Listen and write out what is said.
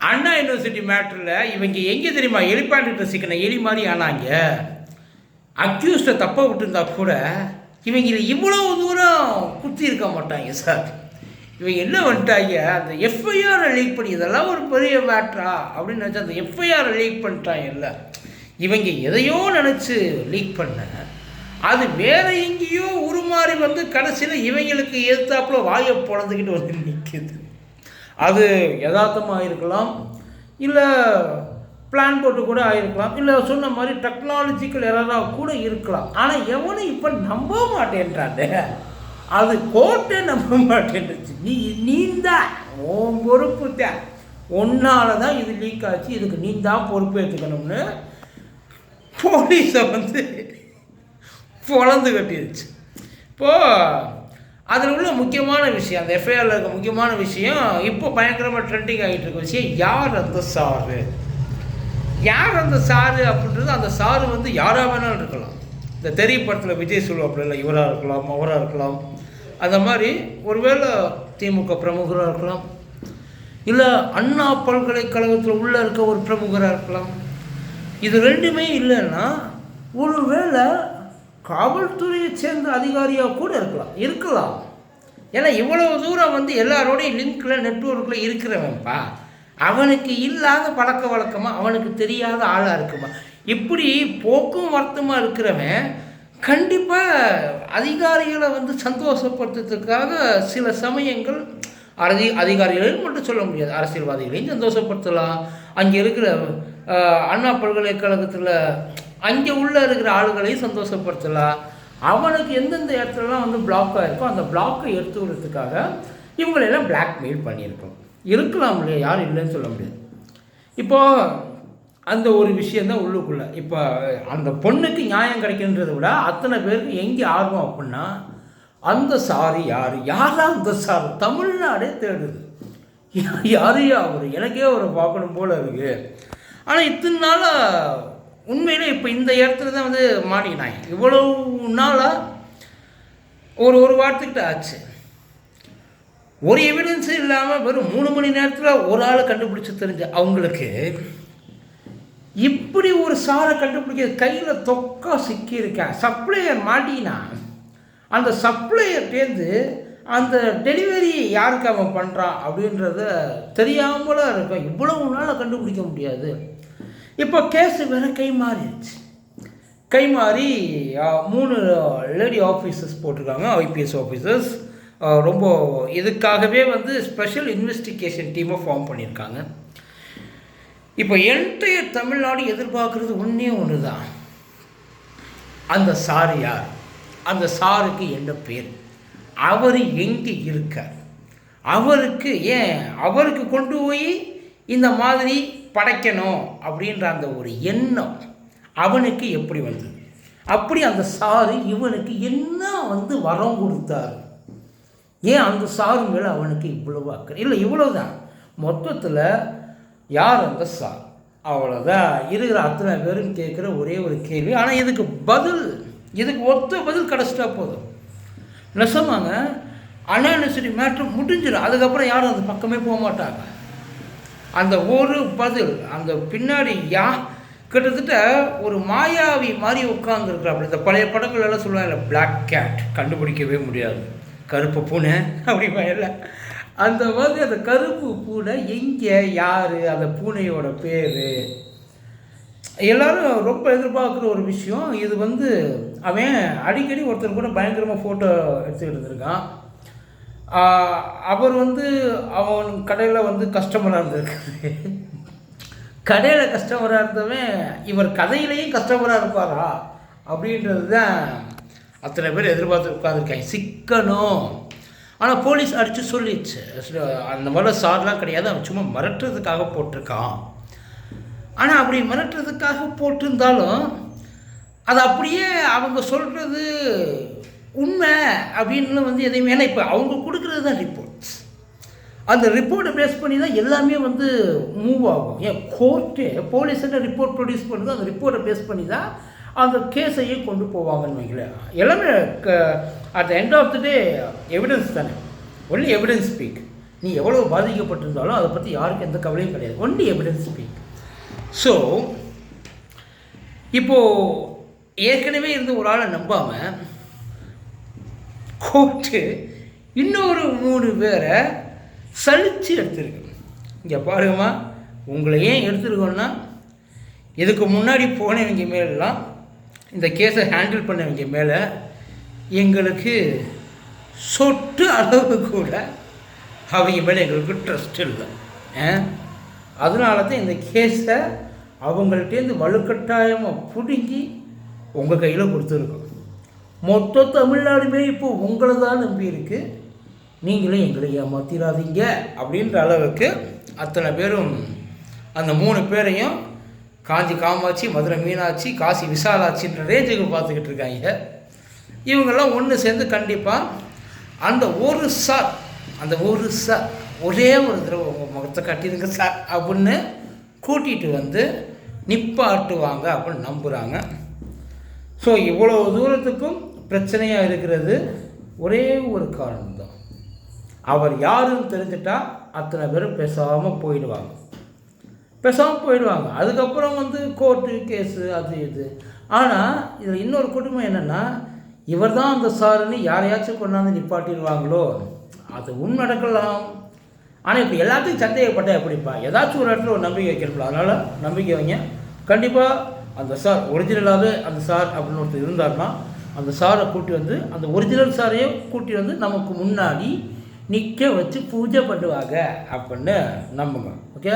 அண்ணா university மேட்ரில் இவங்க எங்கே தெரியுமா எலிப்பாண்டுகிட்ட சிக்கின எலி மாதிரி ஆனாங்க? அக்யூஸ்டை தப்பாக விட்டுருந்தா கூட இவங்க இவ்வளோ தூரம் குத்தி இருக்க மாட்டாங்க சார் இவங்க என்ன பண்ணிட்டாங்க அந்த எஃப்ஐஆரை லீக் பண்ணி இதெல்லாம் ஒரு பெரிய மேட்ரா அப்படின்னு நினச்சா அந்த எஃப்ஐஆரை லீக் பண்ணிட்டாங்கல்ல. இவங்க எதையோ நினச்சி லீக் பண்ண அது வேற எங்கேயோ உருமாறி வந்து கடைசியில் இவங்களுக்கு எதிர்த்தாப்புல வாயை பொழந்துக்கிட்டு வந்து நிற்குது அது யதார்த்தமாக இருக்கலாம் இல்லை பிளான் போட்டு கூட ஆயிருக்கலாம் இல்லை சொன்ன மாதிரி டெக்னாலஜிக்கல் எரராக கூட இருக்கலாம். ஆனால் எவனும் இப்போ நம்ப மாட்டேன்றாங்க அது கோட்டை நம்ப மாட்டேன்ருச்சு நீ நீந்தான் உன் பொறுப்பு தான் உன்னால தான் இது லீக் ஆச்சு இதுக்கு நீ தான் பொறுப்பேற்றுக்கணும்னு போலீஸை வந்து பொழந்து கட்டிடுச்சு இப்போது அதில் உள்ள முக்கியமான விஷயம் அந்த எஃப்ஐஆரில் இருக்க முக்கியமான விஷயம் இப்போ பயங்கரமாக ட்ரெண்டிங் ஆகிட்டு இருக்க. விஷயம் யார் அந்த சாரு? யார் அந்த சாரு அப்படின்றது அந்த சாரு வந்து யாராக வேணாலும் இருக்கலாம். இந்த தெரிய படத்தில் விஜய் சொல்லுவாப்புல இல்லை இவராக இருக்கலாம் அவராக இருக்கலாம். அந்த மாதிரி ஒருவேளை திமுக பிரமுகராக இருக்கலாம். இல்லை அண்ணா பல்கலைக்கழகத்தில் உள்ளே இருக்க ஒரு பிரமுகராக இருக்கலாம். இது ரெண்டுமே இல்லைன்னா ஒருவேளை காவல்துறையை சேர்ந்த அதிகாரியாக கூட இருக்கலாம். இருக்கலாம். ஏன்னா இவ்வளவு தூரம் வந்து எல்லாரோடையும் லிங்க்கில் நெட்ஒர்க்கில் இருக்கிறவன்ப்பா அவனுக்கு இல்லாத பழக்க வழக்கமாக அவனுக்கு தெரியாத ஆளாக இருக்குமா? இப்படி போக்கும் வருத்தமாக இருக்கிறவன் கண்டிப்பாக அதிகாரிகளை வந்து சந்தோஷப்படுத்துறதுக்காக சில சமயங்கள் அரதி அதிகாரிகளையும் மட்டும் சொல்ல முடியாது. அரசியல்வாதிகளையும் சந்தோஷப்படுத்தலாம். அங்கே இருக்கிற அண்ணா பல்கலைக்கழகத்தில் அங்கே உள்ளே இருக்கிற ஆளுகளையும் சந்தோஷப்படுத்தலாம் அவனுக்கு எந்தெந்த இடத்துலலாம் வந்து பிளாக்காக இருக்கோ அந்த பிளாக்கை எடுத்து விடுறதுக்காக இவங்களெல்லாம் பிளாக்மெயில் பண்ணியிருக்கோம். இருக்கலாம் இல்லையா? யாரும் இல்லைன்னு சொல்ல முடியாது. இப்போது அந்த ஒரு விஷயந்தான் உள்ளுக்குள்ளே. இப்போ அந்த பொண்ணுக்கு நியாயம் கிடைக்கின்றதை விட அத்தனை பேருக்கு எங்கே ஆர்வம் அப்படின்னா அந்த சாரி யார்? யாரா அந்த சார்? தமிழ்நாடே தேடுது. யா- யாரையா அவர் எனக்கே அவரை பார்க்கணும் போல் இருக்குது ஆனால் இத்தனை நாளாக உண்மையிலே இப்போ இந்த இடத்துல தான் வந்து மாட்டிக்கினாங்க இவ்வளோ நாளாக ஒரு ஒரு வாரத்துக்கிட்ட ஆச்சு. ஒரு எவிடன்ஸும் இல்லாமல் வெறும் மூணு மணி நேரத்தில் ஒரு ஆளை கண்டுபிடிச்சி தெரிஞ்ச அவங்களுக்கு இப்படி ஒரு சாரை கண்டுபிடிக்க கையில் தொக்கா சிக்கியிருக்கேன் சப்ளையர் மாட்டினா? அந்த சப்ளையர்லேருந்து அந்த டெலிவரி யாருக்கு அவன் பண்ணுறான் அப்படின்றத தெரியாமலாம் இருக்கும் இவ்வளவு நாளாக கண்டுபிடிக்க முடியாது. இப்போ கேஸு வேற கை மாறிடுச்சு. கை மாறி மூணு லேடி ஆஃபீஸர்ஸ் போட்டிருக்காங்க ஐபிஎஸ் ஆஃபீஸர்ஸ் ரொம்ப இதுக்காகவே வந்து ஸ்பெஷல் இன்வெஸ்டிகேஷன் டீமை ஃபார்ம் பண்ணியிருக்காங்க. இப்போ என்டையர் தமிழ்நாடு எதிர்பார்க்குறது ஒன்றே ஒன்று தான் அந்த சார் யார்? அந்த சாருக்கு என்ன பேர்? அவர் எங்கே இருக்கார்? அவருக்கு ஏன் அவருக்கு கொண்டு போய் இந்த மாதிரி படைக்கணும் அப்படின்ற அந்த ஒரு எண்ணம் அவனுக்கு எப்படி வந்தது? அப்படி அந்த சாரு இவனுக்கு என்ன வந்து வரம் கொடுத்தாரு? ஏன் அந்த சாரு மேலே அவனுக்கு இவ்வளவு அக்கறை? இல்லை இவ்வளவுதான். மொத்தத்தில் யார் அந்த சார்? அவ்வளோதான் இருக்கிற அத்தனை பேரும் கேட்குற ஒரே ஒரு கேள்வி. ஆனால் இதுக்கு பதில் இதுக்கு ஒத்த பதில் கிடச்சிட்டா போதும். நெசமாங்க அண்ணா மேட்ரு முடிஞ்சிடும். அதுக்கப்புறம் யாரும் அந்த பக்கமே போக மாட்டாங்க. அந்த ஒரு பதில் அந்த பின்னாடி யா கிட்டத்தட்ட ஒரு மாயாவி மாதிரி உட்காந்துருக்குறாப்புல இந்த பழைய படங்கள் எல்லாம் சொல்லுவாங்க பிளாக் கேட் கண்டுபிடிக்கவே முடியாது. கருப்பு பூனை அப்படிம்பாங்கல்ல அந்த மாதிரி அந்த கருப்பு பூனை எங்கே யார் அந்த பூனையோட பேர்? எல்லாரும் ரொம்ப எதிர்பார்க்குற ஒரு விஷயம். இது வந்து அவன் அடிக்கடி ஒருத்தர் கூட பயங்கரமாக ஃபோட்டோ எடுத்துக்கிட்டு இருந்திருக்கான். அவர் வந்து அவன் கடையில் வந்து கஸ்டமராக இருந்திருக்காரு. கடையில் கஸ்டமராக இருந்தவன் இவர் கதையிலையும் கஸ்டமராக இருப்பாரா? அப்படின்றது தான் அத்தனை பேர் எதிர்பார்த்து உட்காந்துருக்காங்க சிக்கணும் ஆனால் போலீஸ் அடித்து சொல்லிடுச்சு. அந்த மாதிரிலாம் சார்லாம் கிடையாது. அவன் சும்மா மிரட்டுறதுக்காக போட்டிருக்கான். ஆனால் அப்படி மிரட்டுறதுக்காக போட்டிருந்தாலும் அது அப்படியே அவங்க சொல்கிறது உண்மை அப்படின்னு வந்து எதையுமே ஏன்னா இப்போ அவங்க கொடுக்குறது தான் ரிப்போர்ட்ஸ் அந்த ரிப்போர்ட்டை பேஸ் பண்ணி தான் எல்லாமே வந்து மூவ் ஆகும். ஏன்? கோர்ட்டு போலீஸ்கிட்ட ரிப்போர்ட் ப்ரொடியூஸ் பண்ணுறது அந்த ரிப்போர்ட்டை பேஸ் பண்ணி தான் அந்த கேஸையே கொண்டு போவாங்கன்னு வைங்களேன். எல்லாமே at the end of the day evidence தானே. ஒன்லி எவிடன்ஸ் ஸ்பீக் நீ எவ்வளோ பாதிக்கப்பட்டிருந்தாலும் அதை பற்றி யாருக்கும் எந்த கவலையும் கிடையாது. ஒன்லி எவிடன்ஸ் ஸ்பீக் ஸோ இப்போது ஏற்கனவே இருந்து ஒரு ஆளை நம்பாமல் கோட்டு இன்னொரு மூணு பேரை சலித்து எடுத்திருக்கு. இங்கே பாருங்கம்மா உங்களை ஏன் எடுத்துருக்கோன்னா இதுக்கு முன்னாடி போனவங்க மேலாம் இந்த கேஸை ஹேண்டில் பண்ணவங்க மேலே எங்களுக்கு சொட்டு அளவு கூட அவங்க மேலே எங்களுக்கு ட்ரஸ்ட் இல்லை. அதனால தான் இந்த கேஸை அவங்கள்ட்டேருந்து வலுக்கட்டாயமாக பிடுங்கி உங்கள் கையில் கொடுத்துருக்கோம். மொத்த தமிழ்நாடுமே இப்போ உங்களை தான் நம்பி இருக்கு நீங்களும் எங்களை ஏமாத்திடாதீங்க அப்படின்ற அளவுக்கு அத்தனை பேரும் அந்த மூணு பேரையும் காஞ்சி காமாட்சி மதுரை மீனாட்சி காசி விசாலாட்சின்ற ரேஞ்சுக்கு பார்த்துக்கிட்டு இருக்காங்க. இவங்கெல்லாம் ஒன்று சேர்ந்து கண்டிப்பாக அந்த ஒரு சார் அந்த ஒரு சார் ஒரே ஒரு தடவை உங்கள் முகத்தை கட்டிடுங்க சார் அப்படின்னு கூட்டிகிட்டு வந்து நிப்பாட்டுவாங்க அப்படின்னு நம்புகிறாங்க ஸோ இவ்வளோ தூரத்துக்கும் பிரச்சனையாக இருக்கிறது ஒரே ஒரு காரணம்தான். அவர் யாருன்னு தெரிஞ்சிட்டா அத்தனை பேரும் பேசாமல் போயிடுவாங்க. பேசாமல் போயிடுவாங்க. அதுக்கப்புறம் வந்து கோர்ட்டு கேஸு அது இது. ஆனால் இதில் இன்னொரு குடும்பம் என்னென்னா இவர் தான் அந்த சாருன்னு யாரையாச்சும் கொண்டாந்து நிப்பாட்டிடுவாங்களோ? அது உன் நடக்கலாம். ஆனால் இப்போ எல்லாத்தையும் சந்தேகப்பட்ட எப்படிப்பா? ஏதாச்சும் ஒரு இடத்துல ஒரு நம்பிக்கை வைக்கிறப்பல அதனால் நம்பிக்கை வைங்க. கண்டிப்பாக அந்த சார் ஒரிஜினலாகவே அந்த சார் அப்படின்னு ஒருத்தர் இருந்தார்னா அந்த சாரை கூட்டி வந்து அந்த ஒரிஜினல் சாரையே கூட்டி வந்து நமக்கு முன்னாடி நிற்க வச்சு பூஜை பண்ணுவாங்க அப்படின்னு நம்புங்க. ஓகே